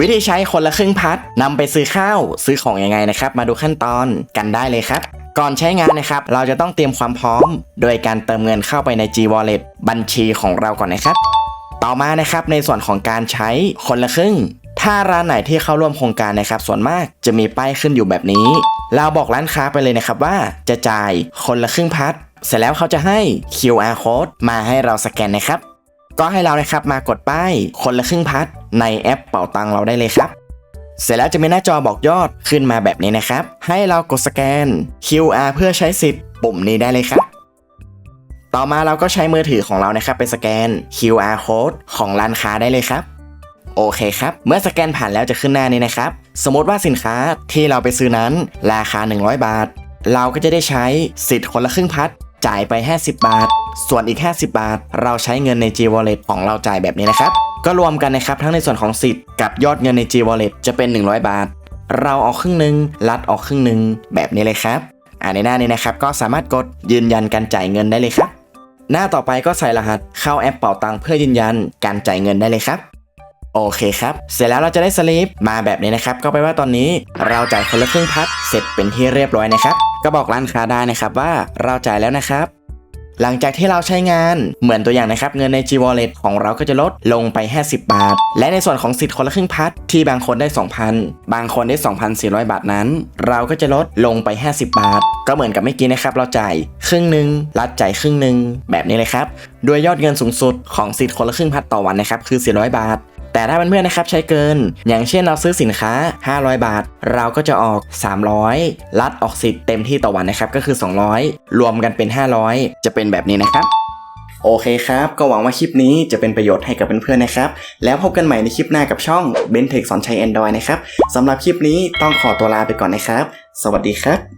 วิธีใช้คนละครึ่งพัดนำไปซื้อข้าวซื้อของยังไงนะครับ มาดูขั้นตอนกันได้เลยครับ ก่อนใช้งานนะครับ เราจะต้องเตรียมความพร้อม โดยการเติมเงินเข้าไปใน G Wallet บัญชีของเราก่อนนะครับ ต่อมานะครับในส่วนของการใช้คนละครึ่ง ถ้าร้านไหนที่เข้าร่วมโครงการนะครับ ส่วนมากจะมีป้ายขึ้นอยู่แบบนี้ เราบอกร้านค้าไปเลยนะครับว่าจะจ่ายคนละครึ่งพัดเสร็จแล้วเขาจะให้ QR code มาให้เราสแกนนะครับ ก็ให้เรานะครับมากดป้ายคนละครึ่งพัด ในแอปเป่าตังเราได้เลยครับเสร็จแล้วจะมีหน้าจอบอกยอดขึ้นมาแบบนี้นะครับ ให้เรากดสแกน QR เพื่อใช้สิทธิ์ปุ่มนี้ได้เลยครับ ต่อมาเราก็ใช้มือถือของเรานะครับไปสแกน QR code ของร้านค้าได้เลยครับ โอเคครับ เมื่อสแกนผ่านแล้วจะขึ้นหน้านี้นะครับ สมมติว่าสินค้าที่เราไปซื้อนั้นราคา 100 บาท เราก็จะได้ใช้สิทธิ์คนละครึ่งพัดจ่ายไป 50 บาท ส่วนอีก 50 บาท เราใช้เงินใน G Wallet ของเราจ่ายแบบนี้นะครับ ก็รวมกันนะครับทั้งในส่วนของสิทธิ์กับยอดเงินใน G Wallet จะเป็น 100 บาท เราออกครึ่งหนึ่งรัดออกครึ่งหนึ่งแบบนี้เลยครับอ่าในหน้านี้นะครับก็สามารถกดยืนยันการจ่ายเงินได้เลยครับ หน้าต่อไปก็ใส่รหัสเข้าแอปเป่าตังเพื่อยืนยันการจ่ายเงินได้เลยครับโอเคครับ เสร็จแล้วเราจะได้สลิปมาแบบนี้นะครับ ก็แปลว่าตอนนี้เราจ่ายคนละครึ่งพัดเสร็จเป็นที่เรียบร้อยนะครับ ก็บอกร้านค้าได้นะครับว่าเราจ่ายแล้วนะครับ หลังจากที่เราใช้งานเหมือนตัวอย่างนะครับเงินใน G Wallet ของเราก็จะลดลงไป 50 บาท และในส่วนของสิทธิ์คนละครึ่งพัดที่บางคนได้ 2,000 บางคนได้ 2,400 บาทนั้น เราก็จะลดลงไป 50 บาท ก็เหมือนกับเมื่อกี้นะครับเราจ่ายครึ่งหนึ่งรัดจ่ายครึ่งหนึ่งแบบนี้เลยครับโดยยอดเงินสูงสุดของสิทธิ์คนละครึ่งพัดต่อวันนะครับคือ 400 บาท แต่ถ้าเพื่อนๆนะครับใช้เกิน อย่างเช่นเราซื้อสินค้า 500 บาท เราก็จะออก 300 ลัดออกสิทธิ์เต็มที่ต่อวันนะครับก็คือ 200 รวมกันเป็น 500 จะเป็นแบบนี้นะครับโอเคครับ ก็หวังว่าคลิปนี้จะเป็นประโยชน์ให้กับเพื่อนๆนะครับ แล้วพบกันใหม่ในคลิปหน้ากับช่อง b e n t e c h สอนใช้ Android นะครับสำหรับคลิปนี้ต้องขอตัวลาไปก่อนนะครับ สวัสดีครับ